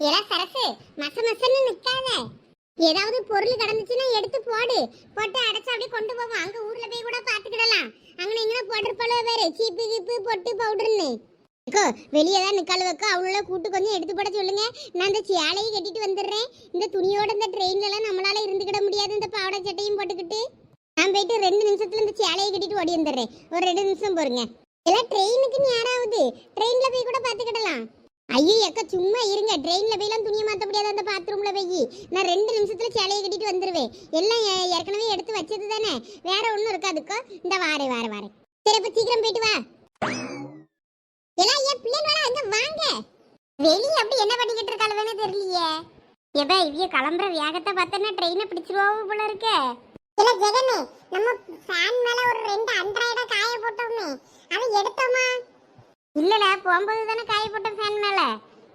ஏடா சரசு மச மசன்னு நிக்காத. ஏதாவது பொருள் கிடந்துச்சுன்னா எடுத்து போடு. போட்டு அடைச்சு அப்படியே கொண்டு போவோம் அங்க ஊர்ல போய் கூட பாத்துக்கிடலாம் அங்க இங்கே போட்டிருப்பாளோ வேறு சீப்பு கீப்பு பொட்டு பவுடர்னு. அக்கோ வெளியே தான் நிக்கால் வைக்கோ அவளோட கூட்டு கொஞ்சம் எடுத்து போட சொல்லுங்க. நான் இந்த சேலையை கட்டிட்டு வந்துடுறேன். இந்த துணியோட இந்த ட்ரெயின்லலாம் நம்மளால இருந்துக்கிட முடியாது. இந்த பாவாடை சட்டையும் போட்டுக்கிட்டு. நான் போயிட்டு ரெண்டு நிமிஷத்துல இந்த சேலையை கட்டிட்டு ஓடி வந்துடுறேன். ஒரு ரெண்டு நிமிஷம் போருங்க எல்லாம் ட்ரெயினுக்கு யாராவது? ட்ரெயின்ல போய் கூட பாத்துக்கிடலாம் ஐயோ அக்கா சும்மா இருங்க. ட்ரெயினில் போய்லாம் துணியை மாற்ற முடியாது அந்த பாத்ரூமில் போய். நான் ரெண்டு நிமிஷத்துல சேலையை கட்டிட்டு வந்துருவேன். எல்லாம் ஏற்கனவே எடுத்து வச்சது தானே. வேற ஒன்றும் இருக்காதுக்கோ. இந்த வாரே வாரே வாரே சரி இப்போ சீக்கிரம் போயிட்டு வா. எல்லாம் ஏன் பிள்ளைங்களா அங்க வாங்க. வெளியே அப்படி என்ன பண்ணிக்கிட்டு இருக்காளுன்னு தெரியலையே. ஏதா இவிய கிளம்புற வேகத்தை பார்த்தேன்னா ட்ரெயினை பிடிச்சிருவாவோ போல இருக்கே. இல்ல ஜெகனே நம்ம ஃபேன் மேல ஒரு ரெண்டு அன்றாயிட காய போட்டோமே. அதை எடுத்தோமா? இல்லல போகும்போது தானே காய போட்டோம் ஃபேன் மேல?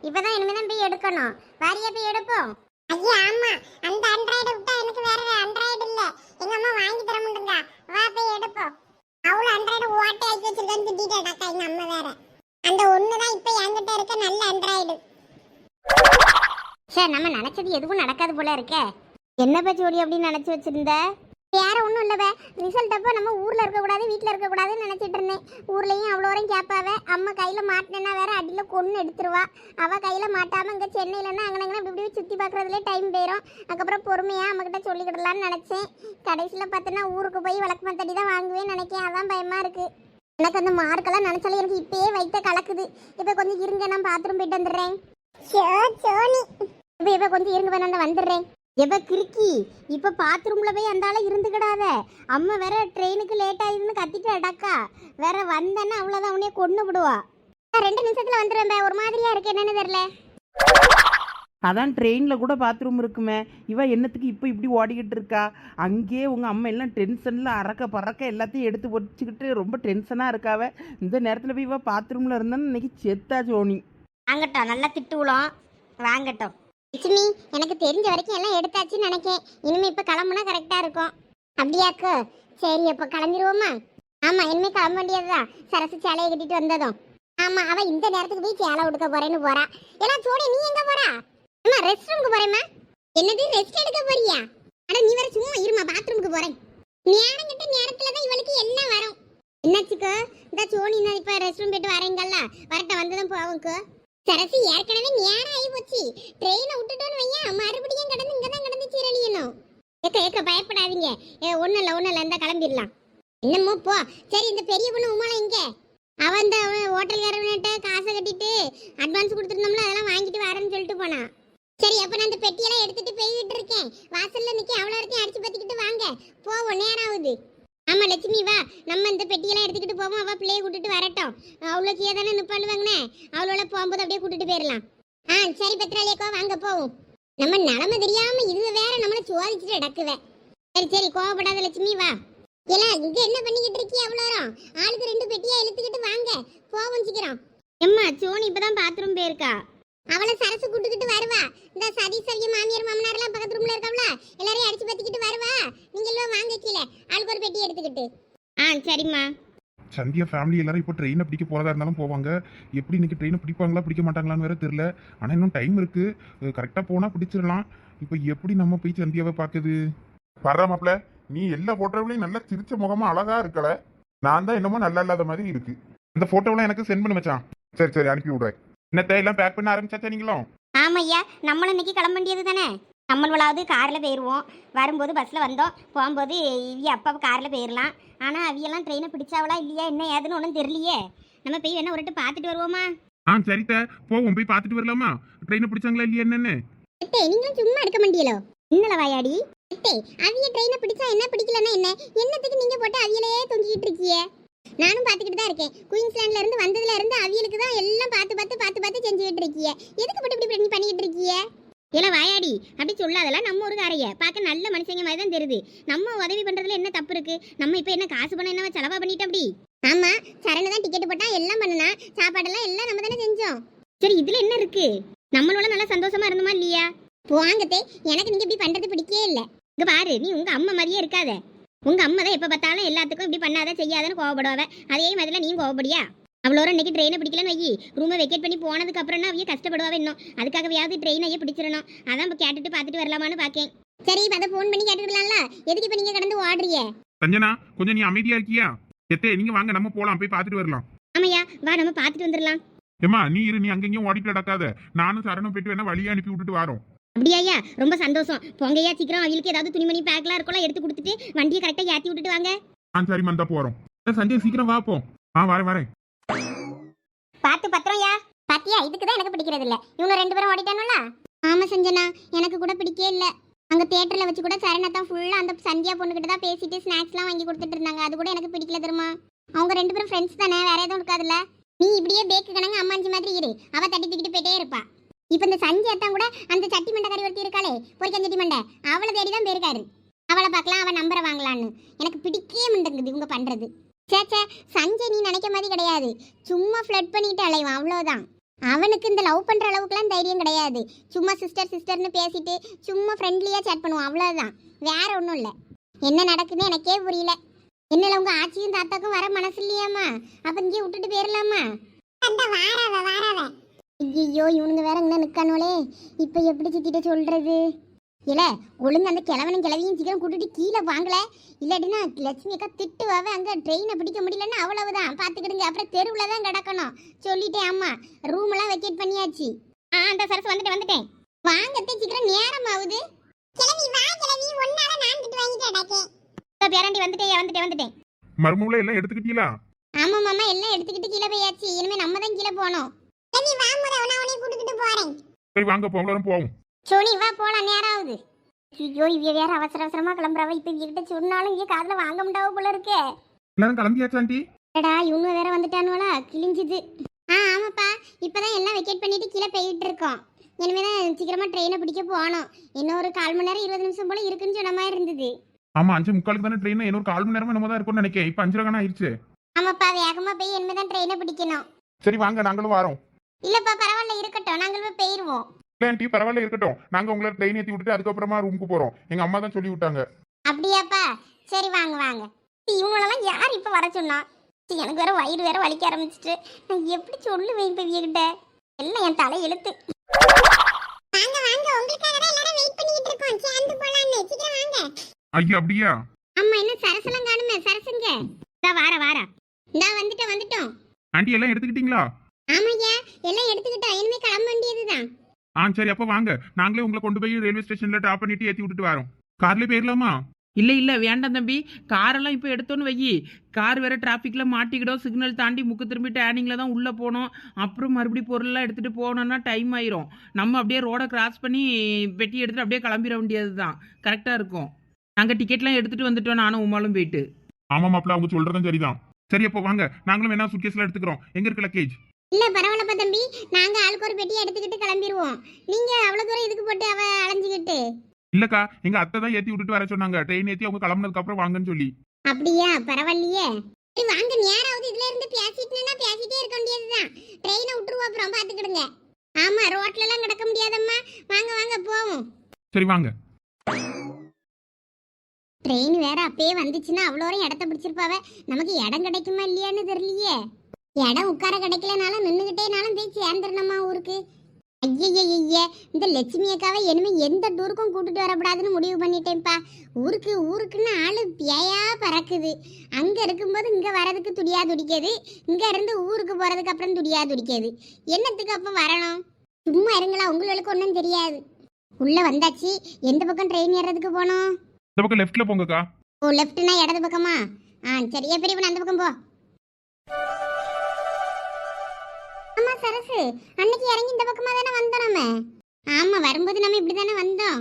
இப்பதான் இனிமே தான் போய் எடுக்கணும். வாரியா போய் எடுப்போம். ஐயா ஆமா. அந்த அன்றாயிட விட்டா எனக்கு வேற அன்றாயிட இல்ல. எங்க அம்மா வாங்கி தர முடியுங்க வா போய் எடுப்போம். அவ்வளவு அன்றாயிட ஓட்டை ஆக்கி வச்சிருக்கான்னு திட்டிட்டாக்கா எங்க அம்மா வேற. அந்த ஒண்ணுதான் இப்ப என்கிட்ட இருக்க நல்ல அன்றாயிடு சார் நம்ம நினைச்சது எதுவும் நடக்காது போல இருக்கே. என்ன பச்சி ஓடி அப்படின்னு நினைச்சு வச்சிருந்த? வேற ஒன்றும் இல்லவே ரிசல்ட் அப்போ நம்ம ஊர்ல இருக்கக்கூடாது வீட்டில் இருக்கக்கூடாதுன்னு நினைச்சிட்டு இருந்தேன். ஊர்லயும் அவ்வளோ வரையும் கேட்பாவே அம்மா கையில மாட்டினேன்னா வேற அடியில் கொன்று எடுத்துருவா. அவ கையில மாட்டாம இங்கே சென்னையிலன்னா அங்கே அங்கே இப்படி இப்படி சுற்றி பார்க்கறதுலே டைம் போயிடும் அதுக்கப்புறம் பொறுமையா நம்மக்கிட்ட சொல்லிக்கிடலாம்னு நினைச்சேன். கடைசியில் பார்த்தோன்னா ஊருக்கு போய் விளக்கு மத்தடி தான் வாங்குவேன்னு நினைக்கேன். அதான் பயமா இருக்கு. எனக்கு அந்த மார்க்கெல்லாம் நினைச்சாலே எனக்கு இப்பயே வைத்த கலக்குது. இப்போ கொஞ்சம் இருங்க நான் பாத்ரூம் போயிட்டு வந்துடுறேன். இப்போ இப்போ கொஞ்சம் இருங்க நான் வந்துடுறேன். எப்ப கிறுக்கி? இப்ப பாத்ரூம்ல போய் அந்த ஆளை இருந்துக்கிடாத. அம்மா வேற ட்ரெயினுக்கு லேட் ஆயிடுன்னு கத்திட்டு அடக்கா வேற வந்தேன்னா அவ்வளவுதான் உன்னைய கொண்டு விடுவா. ரெண்டு நிமிஷத்துல வந்துடுவேன். ஒரு மாதிரியா இருக்கு என்னன்னு தெரியல. அதான் ட்ரெயினில் கூட பாத்ரூம் இருக்குமே. இவ என்னத்துக்கு இப்போ இப்படி ஓடிக்கிட்டு இருக்கா? அங்கேயே உங்கள் அம்மா எல்லாம் டென்ஷனில் அறக்க பறக்க எல்லாத்தையும் எடுத்து வச்சுக்கிட்டு ரொம்ப டென்ஷனாக இருக்காவ. இந்த நேரத்தில் போய் இவ பாத்ரூமில் இருந்தான்னு இன்னைக்கு செத்தா ஜோனி. வாங்கட்டும் நல்லா திட்டுவுளோம் வாங்கட்டும். லட்சுமி எனக்கு தெரிஞ்ச வரைக்கும் எல்லாம் எடுத்தாச்சுன்னு நினைக்கேன். இனிமே இப்போ கிளம்புனா கரெக்டாக இருக்கும். அப்படியாக்கு? சரி அப்போ கிளம்பிடுவோமா ஆமாம் இனிமேல் கிளம்ப வேண்டியதுதான் சரசு சேலையை கட்டிட்டு வந்ததும். ஆமாம் அவள் இந்த நேரத்துக்கு போய் சேலை உடுக்க போறேன்னு போறா. எல்லாம் சோனி நீ எங்கே போறா? அம்மா ரெஸ்ட் ரூமுக்கு போறேம்மா. என்னது ரெஸ்ட் எடுக்க போறியா? ஆனால் நீ வேற சும்மா இருமா பாத்ரூமுக்கு போறேன். நேரம் கிட்ட நேரத்தில் தான் இவளுக்கு எல்லாம் வரும். என்னாச்சுக்கு? இந்த சோனி நான் இப்போ ரெஸ்ட் ரூம் போயிட்டு வரேங்கல்ல. வரட்ட வந்ததும் போவுக்கு சரசு ஏற்கனவே நேரம் ஆகி போச்சு ட்ரெயினை விட்டுட்டோன்னு வையன் மறுபடியும் கடந்து இங்கே தான் கடந்து சீரழியணும். ஏக்க ஏக்க பயப்படாதீங்க. ஏ ஒன்றும் இல்லை ஒன்றும் இல்லை இந்த கிளம்பிடலாம். என்னமோ போ. சரி இந்த பெரிய பொண்ணு உமால இங்கே அவன் தான் அவன் ஹோட்டல்காரன்கிட்ட காசை கட்டிட்டு அட்வான்ஸ் கொடுத்துருந்தோம்ல அதெல்லாம் வாங்கிட்டு வரேன்னு சொல்லிட்டு போனான். சரி அப்போ நான் அந்த பெட்டியெல்லாம் எடுத்துட்டு போய்கிட்டு இருக்கேன். வாசல்ல நிக்க அவ்வளோ வரைக்கும் அடிச்சு பத்திக்கிட்டு வாங்க. போவோம் நேரம் ஆகுது. ஆமா லட்சுமி வா. நம்ம இந்த பெட்டியெல்லாம் எடுத்துக்கிட்டு போவோம். அவ பிள்ளைய கூட்டிட்டு வரட்டும். அவ்வளோ கீழே தானே நிப்பாண்டுவாங்கண்ணே அவளோட போகும்போது அப்படியே கூட்டிட்டு போயிடலாம் ஆ சரி பத்ராலியக்கோ வாங்க போவோம். நம்ம நிலமை தெரியாம இது வேற நம்மள சோதிச்சுட்டு அடக்குவே சரி சரி கோவப்படாத லட்சுமி வா. எல்லாம் இங்க என்ன பண்ணிக்கிட்டு இருக்கீ அவ்வளோ நேரம்? ஆளுக்கு ரெண்டு பெட்டியா இழுத்துக்கிட்டு வாங்க. போவோம் சீக்கிரம். எம்மா சோனி இப்பதான் பாத்ரூம் போயிருக்கா. அவளை சரசு கூட்டுக்கிட்டு வருவா. இந்த சதீஷ் சவிய மாமியார் மாமனார் எல்லாம் பக்கத்து ரூம்ல இருக்கவள எல்லாரையும் அடிச்சு பத்திக்கிட்டு வருவா. நீங்க எல்லாம் வாங்க கீழே. ஆளுக்கு ஒரு பெட்டி எடுத்துக்கிட்டு. ஆ சரிம்மா. சந்தியா ஃபேமிலி எல்லாரும் இப்போ ட்ரெயினை பிடிக்க போறதா இருந்தாலும் போவாங்க. எப்படி இன்னைக்கு ட்ரெயினை பிடிப்பாங்களா பிடிக்க மாட்டாங்களான்னு வேற தெரியல. ஆனா இன்னும் டைம் இருக்கு. கரெக்டா போனா பிடிச்சிடலாம். இப்போ எப்படி நம்ம போய் சந்தியாவை பார்க்குது? வர்ற மாப்ள நீ எல்லா போட்டோவிலையும் நல்லா சிரிச்ச முகமா அழகா இருக்கல. நான் தான் என்னமோ நல்லா இல்லாத மாதிரி இருக்கு. இந்த போட்டோவெல்லாம் எனக்கு சென்ட் பண்ணி மச்சான். சரி சரி அனுப்பி விடுறேன். என்னத்தை எல்லாம் பேக் பண்ண ஆரம்பிச்சாச்சா நீங்களும் ஆமையா நம்மளும் இன்னைக்கு கிளம்ப வேண்டியது தானே? நம்மளாவது காரில் போயிடுவோம் வரும்போது பஸ்ஸில் வந்தோம். போகும்போது இவிய அப்பா காரில் போயிடலாம் ஆனால் அவியெல்லாம் ட்ரெயினை பிடிச்சாவளா இல்லையா என்ன ஏதுன்னு ஒன்றும் தெரியலையே. நம்ம போய் வேணா ஒருட்டு பார்த்துட்டு வருவோமா? ஆ சரித்த போவோம் போய் பார்த்துட்டு வரலாமா? ட்ரெயினை பிடிச்சாங்களா இல்லையா என்னன்னு? அட்டே நீங்களும் சும்மா எடுக்க மாட்டீங்களோ? இன்னல வாயாடி? அட்டே அவிய ட்ரெயினை பிடிச்சா என்ன பிடிக்கலன்னா என்ன? என்னத்துக்கு நீங்க போட்டு அவியலே தொங்கிட்டு இருக்கியே நானும் பார்த்துக்கிட்டு தான் இருக்கேன். குயின்ஸ்லாண்ட்ல இருந்து வந்ததுல இருந்து அவியலுக்கு தான் எல்லாம் பார்த்து பார்த்து பார்த்து பார்த்து செஞ்சுக்கிட்டு இருக்கியே எதுக்கு இப்படி இப்படி பண்ணிட்டு பண்ணிக்கிட்டு இருக்கியே? இல்ல வாயாடி அப்படி சொல்லாதெல்லாம் நம்ம ஒரு காரைய பார்க்க நல்ல மனுஷங்க மாதிரி தான் தெரியுது. நம்ம உதவி பண்றதுல என்ன தப்பு இருக்கு? நம்ம இப்ப என்ன காசு பண்ண என்ன செலவா பண்ணிட்டு அப்படி? ஆமா சரணு தான் டிக்கெட் போட்டா எல்லாம் பண்ணனா சாப்பாடெல்லாம் எல்லாம் நம்ம தானே செஞ்சோம். சரி இதுல என்ன இருக்கு? நம்மளோட நல்லா சந்தோஷமா இருந்தோமா இல்லையா? வாங்கத்தே எனக்கு நீங்க இப்படி பண்றது பிடிக்கவே இல்லை. இங்க பாரு நீ உங்க அம்மா மாதிரியே இருக்காத. உங்க அம்மா தான் எப்ப பார்த்தாலும் எல்லாத்துக்கும் இப்படி பண்ணாத செய்யாதன்னு கோவப்படுவாவ. அதே மாதிரிலாம் நீயும் கோவப்படியா? அவ்வளோ இன்னைக்கு ட்ரெயினை பிடிக்கலன்னு வை ரூமை வெக்கேட் பண்ணி போனதுக்கு அப்புறம்னா அவங்க கஷ்டப்படுவா இன்னும். அதுக்காகவையாவது ட்ரெயின் ஐயா பிடிச்சிடணும். அதான் இப்போ கேட்டுட்டு பார்த்துட்டு வரலாமான்னு பார்க்கேன் சரி இப்போ அதை ஃபோன் பண்ணி கேட்டுக்கலாம்ல? எதுக்கு இப்போ நீங்கள் கடந்து ஓடுறிய சஞ்சனா கொஞ்சம் நீ அமைதியா இருக்கியா? எத்தே நீங்க வாங்க நம்ம போலாம் போய் பார்த்துட்டு வரலாம். ஆமையா வா நம்ம பார்த்துட்டு வந்துடலாம். ஏமா நீ இரு நீ அங்கேயும் ஓடிட்டு நடக்காத. நானும் சரணம் போயிட்டு வேணா வழியா அனுப்பி விட்டுட்டு வரோம். அப்படியாயா ரொம்ப சந்தோஷம். பொங்கையா சீக்கிரம் அவங்களுக்கு ஏதாவது துணிமணி பேக்லாம் இருக்கலாம் எடுத்து கொடுத்துட்டு வண்டியை கரெக்டாக ஏற்றி விட்டுட்டு வாங்க. ஆ சரி மந்தா போறோம். சஞ்சய் சீக்கிரம் வா போ. ஆ வரேன் வரேன். பார்த்து பத்திரம்யா. பாத்தியா இதுக்கு தான் எனக்கு பிடிக்கிறது இல்ல. இவங்க ரெண்டு பேரும் ஓடிட்டானுல ஆமா சஞ்சனா. எனக்கு கூட பிடிக்கவே இல்ல. அங்க தியேட்டர்ல வச்சு கூட சரணா தான் ஃபுல்லா அந்த சந்தியா பொண்ணுகிட்ட தான் பேசிட்டு ஸ்நாக்ஸ்லாம் வாங்கி கொடுத்துட்டு இருந்தாங்க. அது கூட எனக்கு பிடிக்கல தெரியுமா? அவங்க ரெண்டு பேரும் ஃப்ரெண்ட்ஸ் தானே. வேற எதுவும் இருக்காதுல்ல. நீ இப்படியே பேக்கு கணங்க அம்மாஞ்சி மாதிரி இரு. அவ தட்டி தூக்கிட்டு போயிட்டே இருப்பா. இப்ப இந்த சஞ்சய் அத்தான் கூட அந்த சட்டி மண்டை கறி ஒருத்தி இருக்காளே பொரிக்கன் சட்டி மண்டை. அவளை தேடி தான் போயிருக்காரு. அவளை பார்க்கலாம் அவன் நம்பரை வாங்கலான்னு. எனக்கு பிடிக்கவே மாட்டேங்குது இவங்க பண்றது. சே சே சஞ்சய் நீ நினைக்க மாதிரி கிடையாது. சும்மா ஃப்ளட் பண்ணிட்டு அலைவான் அவ்வளோதான் அவனுக்கு இந்த லவ் பண்ற அளவுக்குலாம் தைரியம் கிடையாது. சும்மா சிஸ்டர் சிஸ்டர்னு பேசிட்டு சும்மா ஃப்ரெண்ட்லியா சேட் பண்ணுவான் அவ்வளோதான் வேற ஒன்றும் இல்லை. என்ன நடக்குதுன்னு எனக்கே புரியல. என்னல உங்க ஆச்சியும் தாத்தாக்கும் வர மனசு இல்லையாமா அப்ப இங்கே விட்டுட்டு போயிடலாமா ஐயோ இவனுங்க வேற இங்கே நிற்கானுங்களே இப்போ எப்படி சித்திட்ட சொல்றது? இல்ல ஒழுங்கு அந்த கிழவனும் கிழவியும் சீக்கிரம் கூட்டிட்டு கீழே வாங்கல. இல்லாட்டினா லட்சுமி அக்கா திட்டுவாவே அங்க ட்ரெயினை பிடிக்க முடியலன்னா அவ்வளவுதான். பாத்துக்கிடுங்க அப்புறம் தெருவுல தான் கிடக்கணும். சொல்லிட்டேன் அம்மா. ரூம் எல்லாம் வெக்கேட் பண்ணியாச்சு. ஆ அந்த சரஸ் வந்துட்டு வந்துட்டேன். வாங்கத்தே சீக்கிரம் நேரம் ஆகுது கிளவி வா கிளவி ஒன்னால நான் திட்டு வாங்கிட்டு அடக்கே பேராண்டி வந்துட்டேன் வந்துட்டேன் வந்துட்டேன். மருமூல எல்லாம் எடுத்துக்கிட்டீங்களா? ஆமா மாமா. எல்லாம் எடுத்துக்கிட்டு கீழே போயாச்சு. இனிமே நம்ம தான் கீழே போகணும். கிளவி வா முத நான் உன்னை கூட்டிட்டு போறேன். சரி வாங்க போங்களோரும் போவோம். சோனி வா போலாம் நேரம் ஆகுது ஐயோ இவ வேற அவசர அவசரமா கிளம்புறாவ இப்ப இவகிட்ட சொன்னாலும் இவ காதுல வாங்க முடியாவ போல இருக்கே. எல்லாரும் கிளம்பியாச்சா ஆண்டி? அடடா இவங்க வேற வந்துட்டானுவலா கிழிஞ்சுது. ஆ ஆமாப்பா இப்பதான் எல்லாம் வெக்கேட் பண்ணிட்டு கீழே போயிட்டு இருக்கோம். இனிமே தான் சீக்கிரமா ட்ரெயினை பிடிக்க போகணும். இன்னும் ஒரு கால் மணி நேரம் இருபது நிமிஷம் போல இருக்குன்னு சொன்ன மாதிரி இருந்தது. ஆமா அஞ்சு முக்காலுக்கு தானே ட்ரெயின் இன்னொரு கால் மணி நேரமா நம்ம தான் இருக்கும்னு நினைக்கிறேன் இப்போ அஞ்சரை கணா ஆயிடுச்சு ஆமாப்பா வேகமா போய் இனிமே தான் ட்ரெயினை பிடிக்கணும். சரி வாங்க நாங்களும் வரோம். இல்லப்பா பரவாயில்ல இருக்கட்டும். நாங்கள் போய் போயிருவோம். இல்லை ஆண்டி பரவாயில்ல இருக்கட்டும். நாங்க உங்களை ட்ரெயின் ஏற்றி விட்டுட்டு அதுக்கப்புறமா ரூமுக்கு போறோம். எங்க அம்மா தான் சொல்லி விட்டாங்க. அப்படியாப்பா? சரி வாங்க வாங்க. இவங்களெல்லாம் யார் இப்போ வர சொன்னா? சீ, எனக்கு வேற வயிறு வேற வலிக்க ஆரம்பிச்சிட்டு. நான் எப்படி சொல்லுவேன் இப்போ இவகிட்ட? எல்லாம் என் தலை எழுத்து வாங்க வாங்க. உங்களுக்காக தான் எல்லாரும் வெயிட் பண்ணிட்டு இருக்கோம். சேர்ந்து போலாம்னு. சீக்கிரம் வாங்க. ஐயோ அப்படியா? அம்மா என்ன சரசெல்லாம் காணுமே? சரசுங்க. இதா வார வாரா. இந்தா வந்துட்டோம் வந்துட்டோம். ஆண்டி எல்லாம் எடுத்துக்கிட்டீங்களா? ஆமாய்யா. எல்லாம் எடுத்துக்கிட்டோம் இனிமே கிளம்ப வேண்டியதுதான். ஆ சரி அப்போ வாங்க. நாங்களே உங்களை கொண்டு போய் ரயில்வே ஸ்டேஷன்ல ட்ராப் பண்ணிட்டு ஏற்றி விட்டுட்டு வரோம். கார்ல போயிடலாமா இல்லை இல்லை வேண்டாம் தம்பி. காரெல்லாம் இப்போ எடுத்தோன்னு வை கார் வேற டிராஃபிக்கில் மாட்டிக்கிடும். சிக்னல் தாண்டி முக்கு திரும்பி டேனிங்கில் தான் உள்ளே போகணும் அப்புறம் மறுபடியும் பொருள்லாம் எடுத்துகிட்டு போகணுன்னா டைம் ஆயிரும். நம்ம அப்படியே ரோடை கிராஸ் பண்ணி பெட்டி எடுத்துகிட்டு அப்படியே கிளம்பிட வேண்டியது தான் கரெக்டாக இருக்கும். நாங்கள் டிக்கெட்லாம் எடுத்துகிட்டு வந்துட்டோம் நானும் உமாலும் போயிட்டு. ஆமா மாப்பிள்ள அவங்க சொல்றதும் சரிதான். சரி அப்போ வாங்க. நாங்களும் வேணா சுட்கேஸ்ல எடுத்துக்கிறோம். எங்க இருக்கு லக்கேஜ் இல்ல பரவாயில்லப்பா தம்பி. நாங்க ஆளுக்கு ஒரு பெட்டி எடுத்துக்கிட்டு கிளம்பிடுவோம் நீங்க அவ்வளவு தூரம் இதுக்கு போட்டு அவ அலைஞ்சுக்கிட்டு. இல்லக்கா எங்க அத்தை தான் ஏத்தி விட்டுட்டு வர சொன்னாங்க. ட்ரெயின் ஏத்தி அவங்க கிளம்புனதுக்கு அப்புறம் வாங்கன்னு சொல்லி. அப்படியா? பரவாயில்லையே. சரி வாங்க நேராவது இதுல இருந்து பேசிட்டுனா பேசிட்டே இருக்க வேண்டியதுதான். ட்ரெயினை விட்டுருவோம் அப்புறம் பாத்துக்கிடுங்க. ஆமா ரோட்ல எல்லாம் கிடக்க முடியாதம்மா. வாங்க வாங்க போவோம். சரி வாங்க. ட்ரெயின் வேற அப்பயே வந்துச்சுன்னா அவ்வளோ இடத்த பிடிச்சிருப்பாவ. நமக்கு இடம் கிடைக்குமா இல்லையான்னு தெரியலையே. இடம் உட்கார கிடைக்கலனாலும் நின்றுகிட்டேனாலும் போய் சேர்ந்துடணுமா ஊருக்கு? ஐயய்ய இந்த லட்சுமி அக்காவை இனிமே எந்த டூருக்கும் கூட்டிட்டு வரக்கூடாதுன்னு முடிவு பண்ணிட்டேன்ப்பா. ஊருக்கு ஊருக்குன்னு ஆளு பேயா பறக்குது. அங்க இருக்கும்போது இங்க வரதுக்கு துடியா துடிக்காது. இங்க இருந்து ஊருக்கு போறதுக்கு அப்புறம் துடியா துடிக்காது. என்னத்துக்கு அப்ப வரணும்? சும்மா இருங்களா உங்களுக்கு ஒன்றும் தெரியாது. உள்ள வந்தாச்சு. எந்த பக்கம் ட்ரெயின் ஏறதுக்கு போனோம்? இந்த பக்கம் லெஃப்ட்ல போங்கக்கா. ஓ லெஃப்ட்னா இடது பக்கமா? ஆ சரியா பெரியவன் அந்த பக்கம் போ. சரசு. அன்னைக்கு இறங்கி இந்த பக்கமா தானே வந்தோம் நம்ம? ஆமா வரும்போது நம்ம இப்படி தானே வந்தோம்.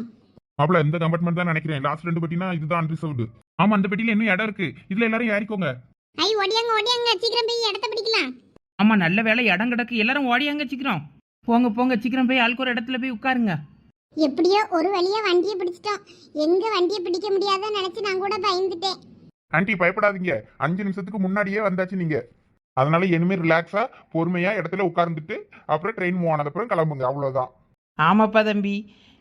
மாப்பிள்ள இந்த கம்பார்ட்மெண்ட் தான் நினைக்கிறேன். லாஸ்ட் ரெண்டு பெட்டினா இதுதான் அன்ரிசர்வ்டு ஆமா அந்த பெட்டியில இன்னும் இடம் இருக்கு. இதுல எல்லாரும் ஏறிக்கோங்க. ஐ ஓடியாங்க ஓடியாங்க. சீக்கிரம் போய் இடத்த பிடிக்கலாம். ஆமாம் நல்ல வேலை இடம் கிடக்கு. எல்லாரும் ஓடியாங்க சீக்கிரம். போங்க போங்க. சீக்கிரம் போய் ஆளுக்கு ஒரு இடத்துல போய் உட்காருங்க. எப்படியோ ஒரு வழியா வண்டியை பிடிச்சிட்டோம். எங்க வண்டியை பிடிக்க முடியாதுன்னு நினைச்சு நான் கூட பயந்துட்டேன். ஆண்டி பயப்படாதீங்க. அஞ்சு நிமிஷத்துக்கு முன்னாடியே வந்தாச்சு நீங்க. அதனால இனிமே ரிலாக்ஸா பொறுமையா இடத்துல உட்கார்ந்துட்டு அப்புறம் ட்ரெயின் மூவ் ஆனதுக்கப்புறம் கிளம்புங்க. அவ்வளோதான் ஆமாப்பா தம்பி.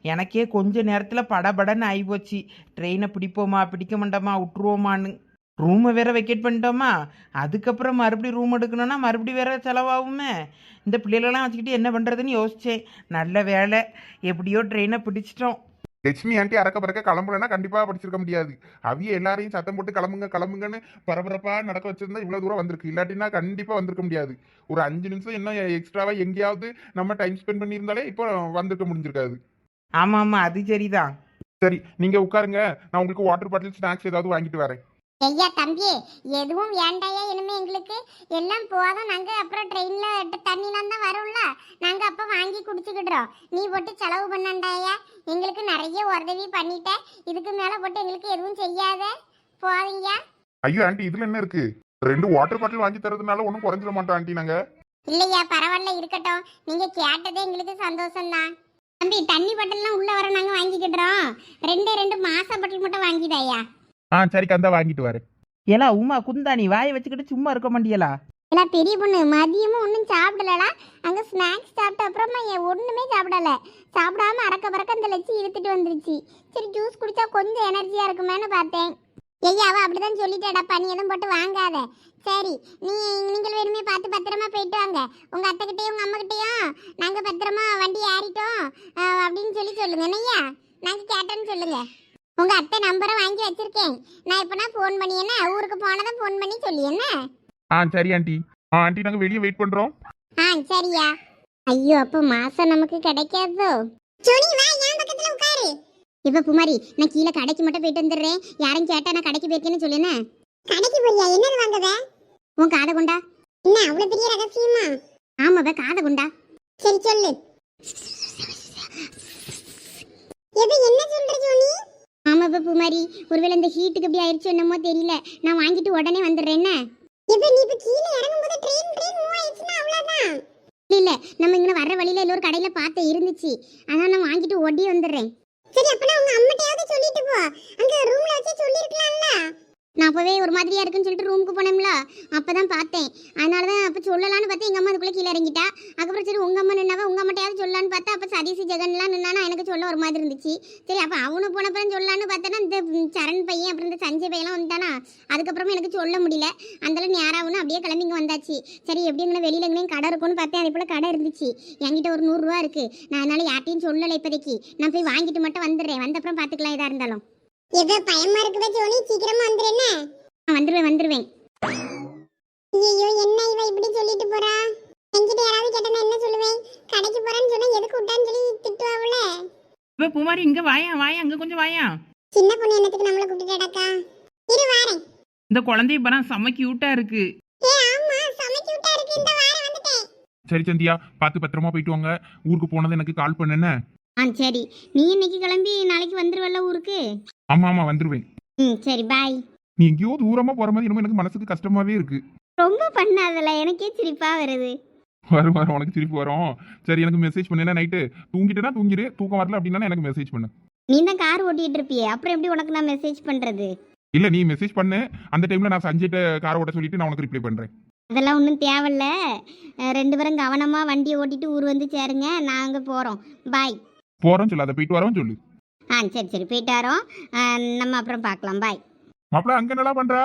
எனக்கே கொஞ்ச நேரத்தில் படபடன்னு ஆகிப்போச்சு ட்ரெயினை பிடிப்போமா பிடிக்க மாட்டோமா விட்டுருவோமான்னு. ரூமை வேற வெக்கேட் பண்ணிட்டோமா? அதுக்கப்புறம் மறுபடியும் ரூம் எடுக்கணும்னா மறுபடியும் வேற செலவாகுமே. இந்த பிள்ளைகளெல்லாம் வச்சுக்கிட்டு என்ன பண்ணுறதுன்னு யோசித்தேன் நல்ல வேலை எப்படியோ ட்ரெயினை பிடிச்சிட்டோம். லட்சுமி ஆண்டி அறக்க பறக்க கிளம்புலன்னா கண்டிப்பா படிச்சிருக்க முடியாது. அவிய எல்லாரையும் சத்தம் போட்டு கிளம்புங்க கிளம்புங்கன்னு பரபரப்பா நடக்க வச்சிருந்தா இவ்வளவு தூரம் வந்திருக்கு. இல்லாட்டினா கண்டிப்பா வந்திருக்க முடியாது. ஒரு அஞ்சு நிமிஷம் இன்னும் எக்ஸ்ட்ராவா எங்கேயாவது நம்ம டைம் ஸ்பெண்ட் பண்ணியிருந்தாலே இப்போ வந்திருக்க முடிஞ்சிருக்காது. ஆமாம் ஆமாம் அது சரிதான். சரி நீங்க உட்காருங்க. நான் உங்களுக்கு வாட்டர் பாட்டில் ஸ்நாக்ஸ் ஏதாவது வாங்கிட்டு வரேன். ஐயா தம்பி எதுவும் வேண்டாயா இனிமே எங்களுக்கு? எல்லாம் போதும். நாங்க அப்புறம் ட்ரெயின்ல தண்ணிலாம் தான் வரும்ல? நாங்க அப்ப வாங்கி குடிச்சுக்கிடுறோம். நீ போட்டு செலவு பண்ணண்டாயா? எங்களுக்கு நிறைய உதவி பண்ணிட்ட. இதுக்கு மேல போட்டு எங்களுக்கு எதுவும் செய்யாத. போதீங்க ஐயோ ஆண்டி இதுல என்ன இருக்கு? ரெண்டு வாட்டர் பாட்டில் வாங்கி தரதுனால ஒன்றும் குறைஞ்சிட மாட்டோம் ஆண்டி நாங்க. இல்லையா பரவாயில்ல இருக்கட்டும். நீங்க கேட்டதே எங்களுக்கு சந்தோஷம்தான். தம்பி தண்ணி பாட்டில்லாம் உள்ள வர நாங்க வாங்கிக்கிடுறோம். ரெண்டே ரெண்டு மாச பாட்டில் மட்டும் வாங்கிதாயா ஆ சரி கந்தா வாங்கிட்டு வரேன் ஏலா உமா குந்தாணி வாயை வச்சுக்கிட்டு சும்மா இருக்க மாட்டியலா? இல்ல பெரிய பொண்ணு மதியமும் ஒன்றும் சாப்பிடலடா. அங்க ஸ்நாக்ஸ் சாப்பிட்ட அப்புறமா என் ஒண்ணுமே சாப்பிடல. சாப்பிடாம அறக்க பறக்க அந்த லட்சி இழுத்துட்டு வந்துருச்சு. சரி ஜூஸ் குடிச்சா கொஞ்சம் எனர்ஜியா இருக்குமேன்னு பார்த்தேன். ஐயா அவ அப்படிதான் சொல்லிட்டாடா நீ எதுவும் போட்டு வாங்காத. சரி நீ நீங்கள் வேணுமே பார்த்து பத்திரமா போயிட்டு வாங்க. உங்க அத்தைக்கிட்டையும் உங்க அம்மாக்கிட்டையும் நாங்க பத்திரமா வண்டி ஏறிட்டோம். அப்படின்னு சொல்லி சொல்லுங்க. என்னய்யா? நாங்க கேட்டோன்னு சொல்லுங்க. உங்க அத்தை நம்பரை வாங்கி வச்சிருக்கேன். நான் இப்பனா ஃபோன் பண்ணி என்ன ஊருக்கு போனதும் ஃபோன் பண்ணி சொல்லி என்ன? ஆ சரி ஆண்டி. ஆ ஆண்டி நாங்க வெளியே வெயிட் பண்றோம். ஆ சரியா. ஐயோ அப்ப மாசம் நமக்கு கிடைக்காதோ? சோனி வா என் பக்கத்துல உட்காரு. இப்ப குமாரி நான் கீழே கடைக்கு மட்டும் போயிட்டு வந்துடுறேன். யாரும் கேட்டா நான் கடைக்கு போயிருக்கேன்னு சொல்லுனே கடைக்கு போறியா? என்னது வாங்குத உன் காதை கொண்டா. என்ன அவ்வளவு பெரிய ரகசியமா? ஆமாவ காதை கொண்டா. சரி சொல்லு எது என்ன சொல்ற ஜோனி ஆமாப்பா பூமாரி ஒருவேளை இந்த ஹீட்டுக்கு எப்படி ஆயிடுச்சு என்னமோ தெரியல. நான் வாங்கிட்டு உடனே வந்துடுறேன் என்ன? இப்ப நீ இப்ப கீழே இறங்கும்போது ட்ரெயின் ட்ரெயின் மூவ் ஆயிடுச்சுன்னா அவ்வளவுதான். இல்ல நம்ம இங்க வர்ற வழியில எல்லோரும் கடையில பார்த்து இருந்துச்சு. அதான் நான் வாங்கிட்டு ஓடி வந்துடுறேன். சரி அப்பனா உங்க அம்மாட்டையாவது சொல்லிட்டு போ. அங்க ரூம்ல வச்சு சொல்லிருக்கலாம்ல நான் அப்பவே ஒரு மாதிரியா இருக்குன்னு சொல்லிட்டு ரூமுக்கு போனோம்ல அப்பதான் பார்த்தேன். அதனால தான் அப்ப சொல்லலாம்னு பார்த்தா எங்க அம்மா அதுக்குள்ள கீழே இறங்கிட்டா. அதுக்கப்புறம் சரி உங்க அம்மா நின்னாவ உங்க அம்மாட்டையாவது சதீஷ் ஜெகன்லாம் நின்னானா எனக்கு சொல்ல ஒரு மாதிரி இருந்துச்சு. சரி அப்ப அவனு போனப்பறம் சொல்லலான்னு பார்த்தேன்னா இந்த சரண் பையன் அப்புறம் இந்த சஞ்சய் பையன்லாம் வந்துட்டானா? அதுக்கப்புறமா எனக்கு சொல்ல முடியல. அந்தளவு நேராகணும் அப்படியே கிளம்பி இங்கே வந்தாச்சு. சரி எப்படி இங்கே வெளியில் எங்கேயும் கடை இருக்கும்னு பார்த்தேன். அதே போல் கடை இருந்துச்சு. என்கிட்ட ஒரு நூறுரூவா இருக்குது நான் அதனால யார்ட்டையும் சொல்லலை இப்போதைக்கு. நான் போய் வாங்கிட்டு மட்டும் வந்துடுறேன். வந்த அப்புறம் பார்த்துக்கலாம் எதாக இருந்தாலும். ஏதோ பயமா இருக்குதா ஜோனி சீக்கிரமா வந்துடுறேன் வந்துடுவேன் வந்துடுவேன் ஐயோ என்ன இவ இப்படி சொல்லிட்டு போறா? என்கிட்ட யாராவது கேட்டா என்ன கடைக்கு போறான்னு சொன்னா எதுக்கு விட்டான்னு சொல்லி திட்டுவாவுல? இப்போ பூமாரி இங்கே வாயா வாயா அங்கே கொஞ்சம் வாயா. சின்ன பொண்ணு என்னத்துக்கு நம்மள கூப்பிட்டுட்டாக்கா இரு வாரேன். இந்த குழந்தை இப்போ செம்ம க்யூட்டாக இருக்கு. ஏ ஆமா சமைச்சு விட்டா இருக்கு. இந்த வாரம் வந்துட்டேன். சரி சந்தியா பார்த்து பத்திரமா போயிட்டு வாங்க. ஊருக்கு போனது எனக்கு கால் பண்ணுன ஆ சரி. நீ இன்னைக்கு கிளம்பி நாளைக்கு வந்துருவல்ல ஊருக்கு? ஆமா ஆமா வந்துருவேன். ம் சரி பாய் நீ எங்கேயோ தூரமா போற மாதிரி எனக்கு மனசுக்கு கஷ்டமாவே இருக்கு. ரொம்ப பண்ணாதல. எனக்கே சிரிப்பா வருது. வரும் வரும். உனக்கு திருப்பி வரும். சரி எனக்கு மெசேஜ் பண்ணேன்னா நைட்டு தூங்கிட்டேன்னா தூங்கிடு தூக்கம் வரல அப்படின்னா எனக்கு மெசேஜ் பண்ணு. நீ தான் கார் ஓட்டிட்டு இருப்பியே. அப்புறம் எப்படி உனக்கு நான் மெசேஜ் பண்றது? இல்ல நீ மெசேஜ் பண்ணு. அந்த டைம்ல நான் சஞ்சய்ட்ட கார் ஓட்ட சொல்லிட்டு நான் உனக்கு ரிப்ளை பண்றேன். அதெல்லாம் ஒன்றும் தேவையில்ல. ரெண்டு பேரும் கவனமா வண்டியை ஓட்டிட்டு ஊர் வந்து சேருங்க. நாங்க போறோம். பாய் போறோம் சொல்லு. அதை போயிட்டு வரோம் சொல்லு. ஆ சரி சரி. போயிட்டு வரோம். நம்ம அப்புறம் பார்க்கலாம். பாய் மாப்பிள்ள அங்க என்னடா பண்றா?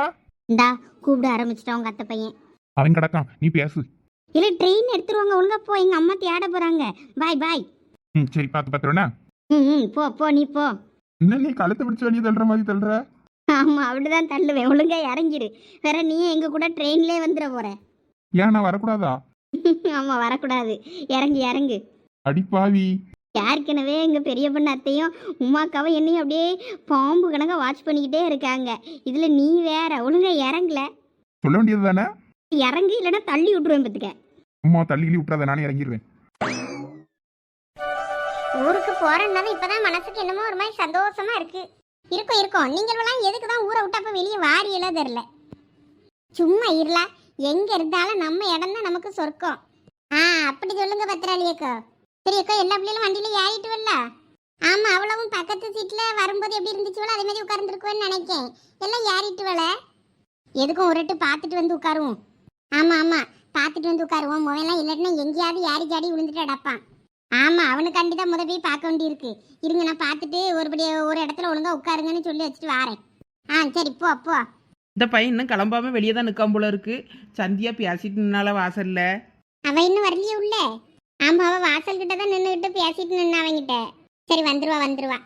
இந்தா கூப்பிட ஆரம்பிச்சிட்டோம் உங்க அத்தை பையன். அவன் கிடக்கான். நீ பேசு. இல்ல ட்ரெயின் எடுத்துருவாங்க. ஒழுங்கா போ. எங்க அம்மா தேட போறாங்க. பாய் பாய் ம் சரி பார்த்து பத்திரம்னா ம் ம் போ போ நீ போ. என்ன நீ கழுத்தை பிடிச்ச வெளியே தள்ளுற மாதிரி தள்ளுற? ஆமா அப்படிதான் தள்ளுவேன். ஒழுங்கா இறங்கிடு வேற நீ எங்க கூட ட்ரெயின்லயே வந்துட போற. ஏன் நான் வரக்கூடாதா? ஆமா வரக்கூடாது. இறங்கு இறங்கு. அடிப்பாவி. ஏற்கனவே எங்க பெரிய பொண்ணு அத்தையும் உமாக்காவும் என்னையும் அப்படியே பாம்பு கணக்கா வாட்ச் பண்ணிக்கிட்டே இருக்காங்க. இதுல நீ வேற. ஒழுங்கா இறங்கல. சொல்ல வேண்டியது தானே இறங்கு இல்லைன்னா தள்ளி விட்டுருவேன் பத்துக்க அம்மா தள்ளி விட்டுறாத நானே இறங்கிடுவேன். ஊருக்கு போறேன்னால இப்பதான் மனசுக்கு என்னமோ ஒரு மாதிரி சந்தோஷமா இருக்கு. இருக்கும் இருக்கும். நீங்களெல்லாம் எதுக்கு தான் ஊரை விட்டு அப்ப வெளியே வாரியெல்லாம் தெரில சும்மா இருல. எங்க இருந்தாலும் நம்ம இடம் தான் நமக்கு சொர்க்கம். ஆ அப்படி சொல்லுங்க பத்திராளி அக்கா. சரி அக்கா எல்லா பிள்ளைகளும் வண்டியில ஏறிட்டு வரல? ஆமா அவ்வளவும் பக்கத்து சீட்ல வரும்போது எப்படி இருந்துச்சுவளோ அதே மாதிரி உட்கார்ந்துருக்குவேன்னு நினைக்கேன். எல்லாம் ஏறிட்டு வல எதுக்கும் ஒரு பார்த்துட்டு வந்து உட்காருவோம். ஆமா ஆமா. பார்த்துட்டு வந்து உட்காருவோம் முதல்ல இல்லாட்டினா எங்கேயாவது ஏறி ஜாடி விழுந்துட்டு அடப்பான் ஆமா அவனுக்காண்டி தான் முத போய் பார்க்க வேண்டியிருக்கு. இருங்க நான் பார்த்துட்டு ஒருபடி ஒரு இடத்துல ஒழுங்கா உட்காருங்கன்னு சொல்லி வச்சுட்டு வாரேன். ஆ சரி போ போ. இந்த பையன் இன்னும் கிளம்பாம வெளியே தான் நிற்காம போல இருக்கு. சந்தியா பேசிட்டு நின்னால வாசல்ல? அவ இன்னும் வரலையே உள்ள. ஆமா அவ வாசல் கிட்ட தான் நின்றுகிட்டு பேசிட்டு நின்ன அவங்கிட்ட சரி வந்துருவா வந்துருவா.